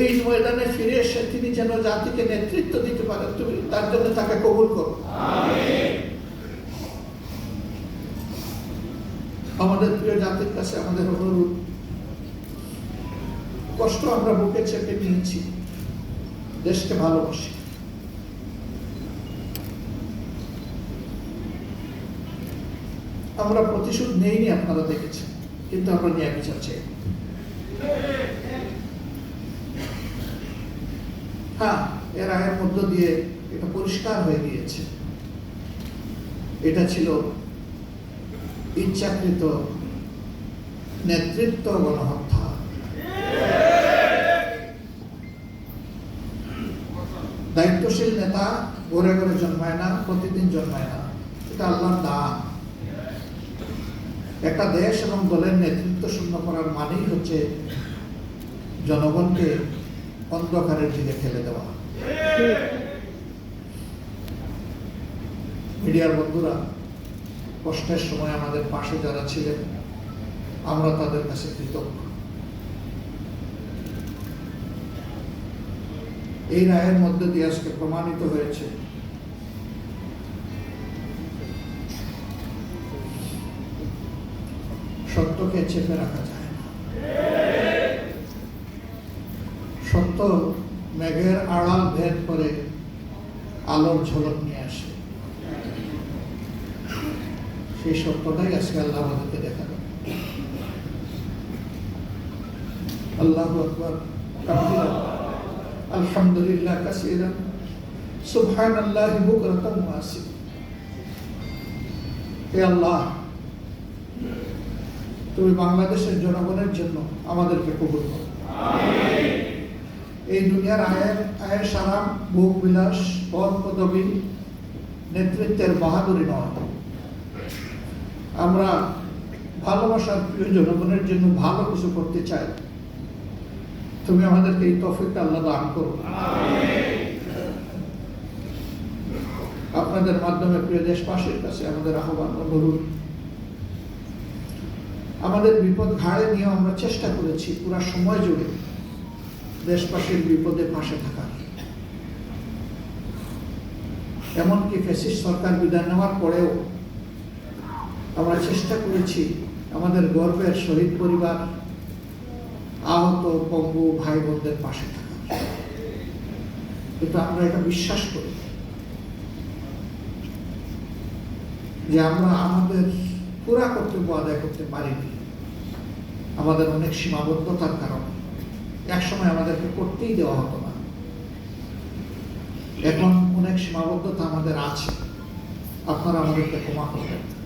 এই ময়দানে ফিরে এসে তিনি যেন জাতিকে নেতৃত্ব দিতে পারেন, তুমি তার জন্য তাকে কবুল করো। আমাদের প্রিয় জাতির কাছে আমাদের অনুরোধ, কষ্ট আমরা বুকে চেপে নিয়েছি, দেশকে ভালোবাসি। আমরা প্রতিশোধ নেইনি আপনারা দেখেছেন, কিন্তু আমরা ন্যায় বিচার চাই। হ্যাঁ এর রায়ের মধ্য দিয়ে এটা পরিষ্কার হয়ে গিয়েছে। এটা ছিল ইচ্ছাকৃত নেতৃত্ব গণহত্যা। দায়িত্বশীল নেতা ঘরে ঘরে জন্মায় না, প্রতিদিন জন্মায় না। এটা আল্লাহর দান। একটা দেশ এবং দলের নেতৃত্ব শূন্য করার মানেই হচ্ছে জনগণকে অন্ধকারের দিকে ঠেলে দেওয়া। মিডিয়ার বন্ধুরা, কষ্টের সময় আমাদের পাশে যারা ছিলেন, আমরা তাদের কাছে কৃতজ্ঞ। এই রায়ের মধ্যে দিয়ে আজকে প্রমাণিত হয়েছে, সত্যকে চেপে রাখা যায় না। সত্য মেঘের আড়াল ভেদ করে আলোর ঝলক নিয়ে আসে। সেই সত্যটাই আজকে আল্লাহ আমাদেরকে দেখাবে। আল্লাহ আলহামদুলিল্লাহ কাসিরা। সুবহান আল্লাহ বুকরাতাম ওয়াসি হে আল্লাহ, তুমি বাংলাদেশের জনগণের জন্য আমাদেরকে কবুল করো। এই দুনিয়ার আয়ের আয়ের সারাম ভোগ বিলাস পদ পদবী, নেতৃত্বের বাহাদুরি নয়। আমরা ভালোবাসার প্রিয় জনগণের জন্য ভালো কিছু করতে চাই। তুমি আমাদেরকে এই তফিকটা আল্লাহ দান করো। আপনাদের মাধ্যমে প্রিয় দেশবাসীর কাছে আমাদের আহ্বান অনুরোধ আমাদের বিপদ ঘাড়ে নিয়ে আমরা চেষ্টা করেছি, পুরো সময় জুড়ে। দেশবাসীর বিপদে পাশে থাকার এমনকি ফেসিস সরকার বিদায় নেওয়ার পরেও আমরা চেষ্টা করেছি আমাদের গর্বের শহীদ পরিবার, আহত পঙ্গু ভাই বোনদের পাশে থাকা। কিন্তু আমরা এটা বিশ্বাস করি যে আমরা আমাদের পুরা কর্তব্য আদায় করতে পারিনি। আমাদের অনেক সীমাবদ্ধতার কারণে। একসময় আমাদেরকে করতেই দেওয়া হতো না। এখন অনেক সীমাবদ্ধতা আমাদের আছে। আপনারা আমাদেরকে ক্ষমা করবেন।